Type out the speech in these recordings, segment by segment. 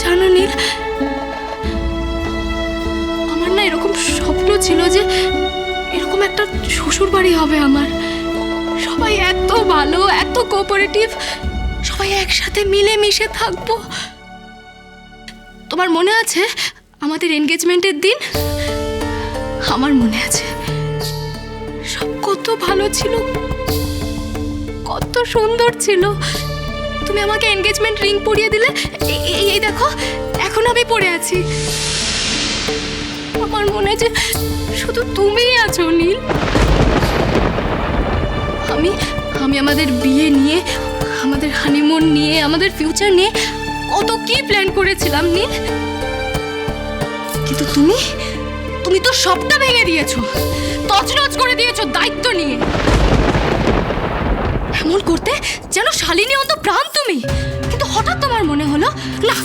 জানো নীল আমার না এরকম স্বপ্ন ছিল যে এরকম একটা শ্বশুর বাড়ি হবে আমার। সবাই এত ভালো, এত কোঅপারেটিভ সবাই একসাথে মিলে মিশে থাকব। তোমার মনে আছে আমাদের এনগেজমেন্টের দিন? আমার মনে আছে। সব কত ভালো ছিল, কত সুন্দর ছিল। তুমি আমাকে এনগেজমেন্ট রিং পরিয়ে দিলে? এই- দেখো, এখন আমি পড়ে আছি। আমার মনে আছে শুধু তুমিই আছো, নীল। আমি আমি আমাদের বিয়ে নিয়ে, আমাদের হানিমুন নিয়ে, আমাদের ফিউচার নিয়ে কত কি প্ল্যান করেছিলাম, নীল? কিন্তু তুমি তুমি তো সবটা ভেঙে দিয়েছ। তছনছ করে দিয়েছ দায়িত্ব নিয়ে। এমন করতে, যেন শালিনী অন্ত প্রাণ তুমি। কিন্তু হঠাৎ তোমার মনে হলো, না,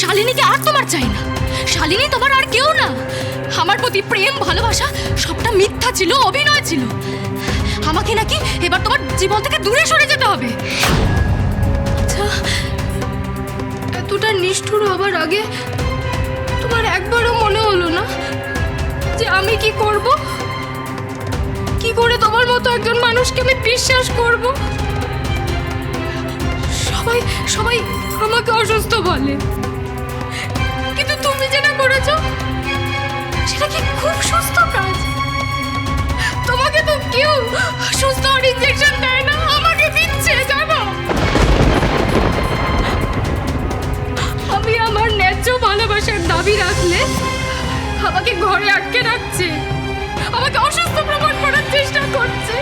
শালিনীকে আর তোমার চাই না। শালিনী তোমার আর কেউ না। আমার প্রতি প্রেম, ভালোবাসা, সবটা মিথ্যা ছিল, অভিনয় ছিল। আমাকে নাকি এবার তোমার জীবন থেকে দূরে সরে যেতে হবে। আচ্ছা এতটা নিষ্ঠুর হবার আগে তোমার একবারও মনে হলো না যে আমি কি করব? কি করে তোমার মতো একজন মানুষকে আমি বিশ্বাস করব? সবাই সবাই আমাকে অসুস্থ বলে। কিন্তু তুমি যেটা করেছ, সেটা কি খুব সুস্থ কাজ? তোমাকে তো কেউ সুস্থ ইনজেকশন দেয় না, আমাকে দিচ্ছে, জানো? আমি আমার ন্যায্য ভালোবাসার দাবি রাখলে আমাকে ঘরে আটকে রাখছে, আমাকে অসুস্থ প্রমাণ করার চেষ্টা করছে।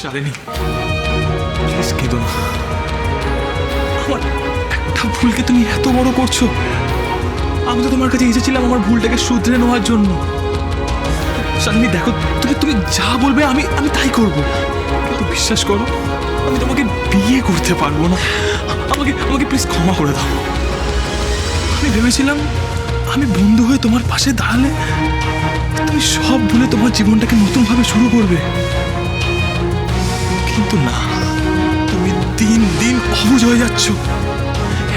শালিনী প্লিজ কেঁদো না। আমার একটা ভুলকে তুমি এত বড় করছ। আমি তো তোমার কাছে এসেছিলাম আমার ভুলটাকে শুধরে নেওয়ার জন্য। শালিনী দেখো, তুমি তুমি যা বলবে আমি আমি তাই করব। কিন্তু বিশ্বাস করো, আমি তোমাকে বিয়ে করতে পারব না। আমাকে আমাকে প্লিজ ক্ষমা করে দাও। আমি ভেবেছিলাম, আমি বন্ধু হয়ে তোমার পাশে দাঁড়ালে তুমি সব ভুলে তোমার জীবনটাকে নতুনভাবে শুরু করবে। কিন্তু না, তুমি দিন দিন অবুঝ হয়ে যাচ্ছ।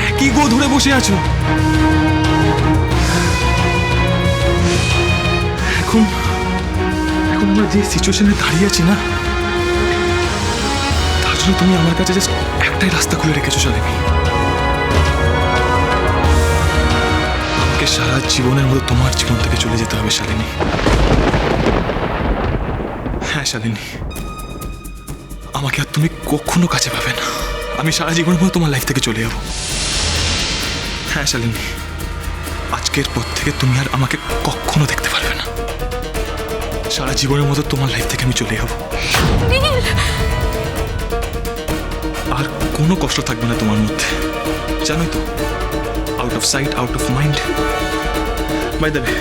একই গো ধরে বসে আছো। এখন এখন আমরা যে সিচুয়েশনে দাঁড়িয়ে আছি না, তার জন্য তুমি আমার কাছে জাস্ট একটাই রাস্তা খুলে রেখেছো শালিনী সারা জীবনের মতো তোমার জীবন থেকে চলে যেতে হবে শালিনী হ্যাঁ শালিনী আমাকে আর তুমি কখনো কাছে পাবে না। আমি সারা জীবনের মতো তোমার লাইফ থেকে চলে যাব। হ্যাঁ শালিনী। আজকের পর থেকে তুমি আর আমাকে কখনো দেখতে পারবে না। সারা জীবনের মতো তোমার লাইফ থেকে আমি চলে যাব। আর কোনো কষ্ট থাকবে না তোমার মধ্যে। জানোই তো out of sight out of mind by দেবে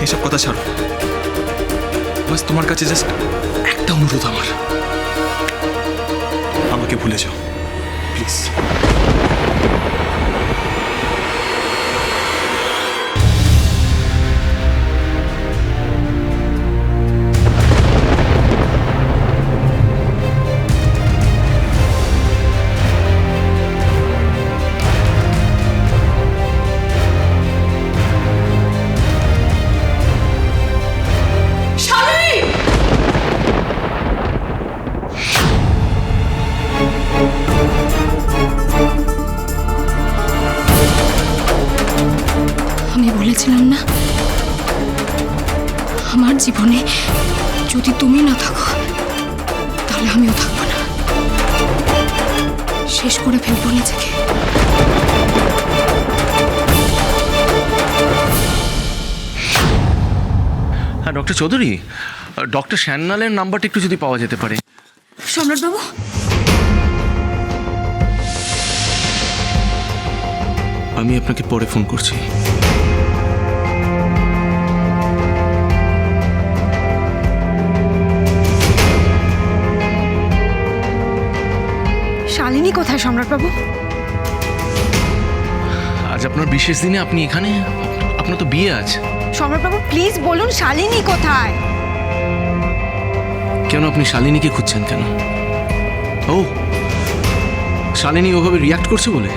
এইসব কথা ছাড়ো। বাস তোমার কাছে জাস্ট একটা অনুরোধ আমার। আমাকে ভুলে যাও। প্লিজ। আমার জীবনে যদি তুমি না থাকো তাহলে আমিও থাকব না। শেষ করে ফেলব নিজেকে। হ্যাঁ ডক্টর চৌধুরী ডক্টর শ্যান্নালের নাম্বারটা একটু যদি পাওয়া যেতে পারে। সম্রাটবাবু? আমি আপনাকে পরে ফোন করছি। শালিনী কোথায় সম্রাটবাবু? আজ আপনার বিশেষ দিনে আপনি এখানে? আপনার তো বিয়ে আছে সম্রাটবাবু প্লিজ বলুন শালিনী কোথায়? কেন আপনি শালিনীকে খুঁজছেন কেন? ও শালিনী ওভাবে রিয়াক্ট করছে বলে?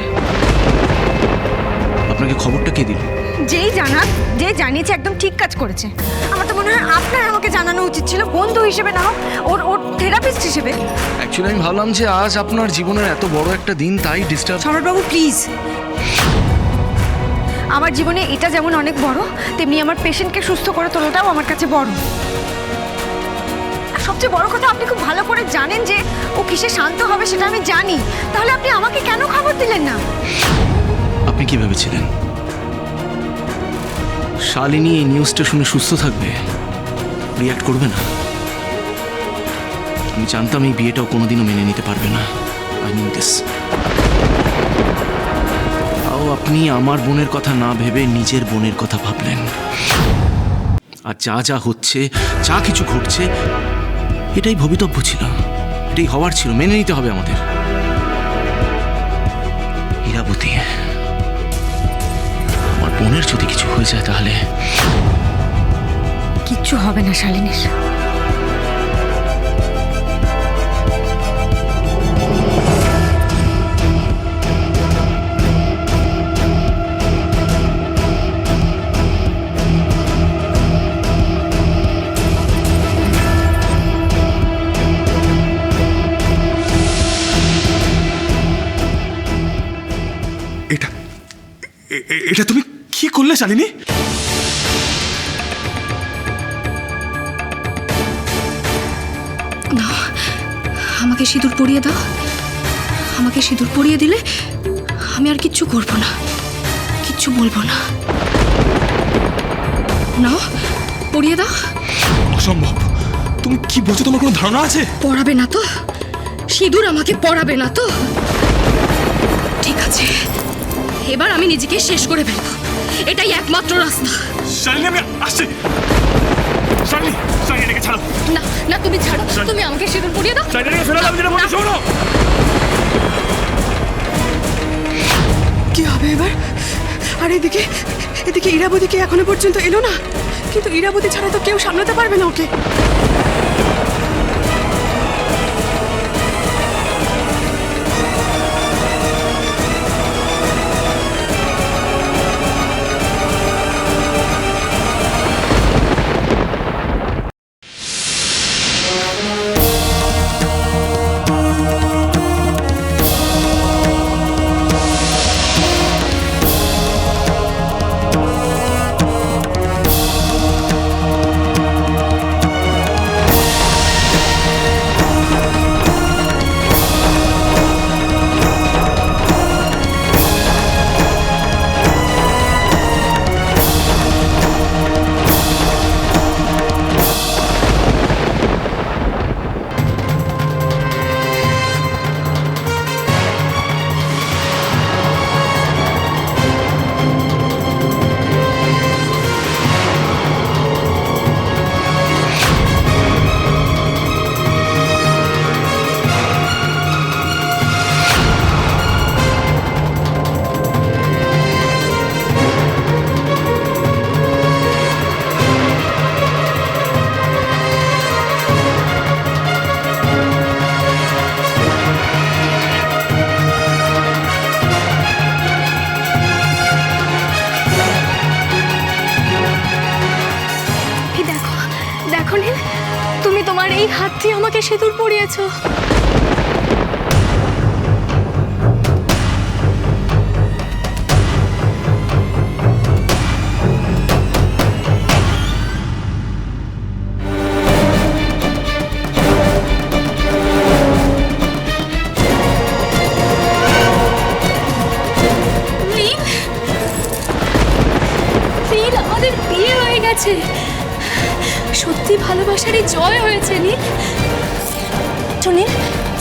আপনাকে খবরটা কে দিল? যেই জানাক যে জানিয়েছে একদম ঠিক কাজ করেছে। আমার তো মনে হয় আপনার আমাকে জানানো উচিত ছিল বন্ধু হিসেবে না হোক ওর ওর থেরাপিস্ট হিসেবে। অ্যাকচুয়ালি আমি ভাবলাম যে আজ আপনার জীবনের এত বড় একটা দিন তাই ডিস্টার্ব সম্রাটবাবু প্লিজ আমার জীবনে এটা যেমন অনেক বড় তেমনি আমার পেশেন্টকে সুস্থ করে তোলাটাও আমার কাছে বড়। সবচেয়ে বড় কথা আপনি খুব ভালো করে জানেন যে ও কিসে শান্ত হবে সেটা আমি জানি। তাহলে আপনি আমাকে কেন খবর দিলেন না? আপনি কি ভেবেছিলেন? শালিনী এই নিউজটা শুনে সুস্থ থাকবে? রিয়াক্ট করবে না? আমি জানতাম এই বিয়েটাও কোনোদিনও মেনে নিতে পারবে না। আই দিস তাও আপনি আমার বোনের কথা না ভেবে নিজের বোনের কথা ভাবলেন। আর যা যা হচ্ছে, যা কিছু ঘটছে, এটাই ভবিতব্য ছিল। এটাই হওয়ার ছিল। মেনে নিতে হবে আমাদের। ইরাবতী বোনের যদি কিছু হয়ে যায় তাহলে? কিচ্ছু হবে না শালিনীর। এটা করলে শালিনী? না আমাকে সিঁদুর পরিয়ে দাও। আমাকে সিঁদুর পরিয়ে দিলে আমি আর কিচ্ছু করব না। কিচ্ছু বলব না। নাও পরিয়ে দাও। অসম্ভব। তুমি কি বলছো? তোমার কোনো ধারণা আছে? পড়াবে না তো? সিঁদুর আমাকে পড়াবে না তো? ঠিক আছে এবার আমি নিজেকে শেষ করে ফেলব। এটাই একমাত্র রাস্তা। শালিনী আমি আসছি। শালিনী শালিনী এটাকে ছাড়ো। না না তুমি ছাড়ো। তুমি আমাকে সিঁদুর পরিয়ে দাও। শালিনী ফেরাও আমি যেটা বলছি শোনো। কি হবে এবার? আর এদিকে এদিকে ইরাবতী কি এখনও পর্যন্ত এলো না? কিন্তু ইরাবতী ছাড়া তো কেউ সামলাতে পারবে না ওকে। তুমি তোমার এই হাত দিয়ে আমাকে সেতুর পরিয়েছো।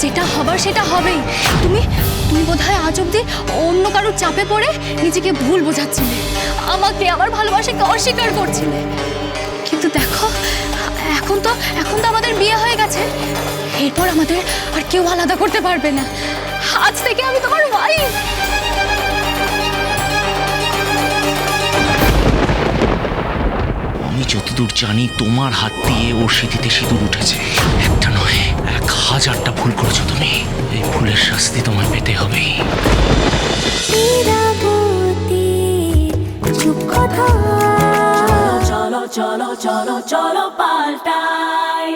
যেটা হবার সেটা হবেই। তুমি তুমি বোধহয় আজ অব্দি অন্য কারোর চাপে পড়ে নিজেকে ভুল বোঝাচ্ছিলে। আমাকে আমার ভালোবাসাকে অস্বীকার করছিলে। কিন্তু দেখো, এখন তো এখন তো আমাদের বিয়ে হয়ে গেছে। এরপর আমাদের আর কেউ আলাদা করতে পারবে না। আজ থেকে আমি তোমার ওয়াইফ আমি যতদূর জানি, তোমার হাত দিয়ে ওর স্মৃতিতে সিঁদুর উঠেছে। একটা নয়। এক হাজারটা ভুল করেছ তুমি। ভুলের শাস্তি তোমায় পেতে হবেই চলো চলো চলো চলো পাল্টাই।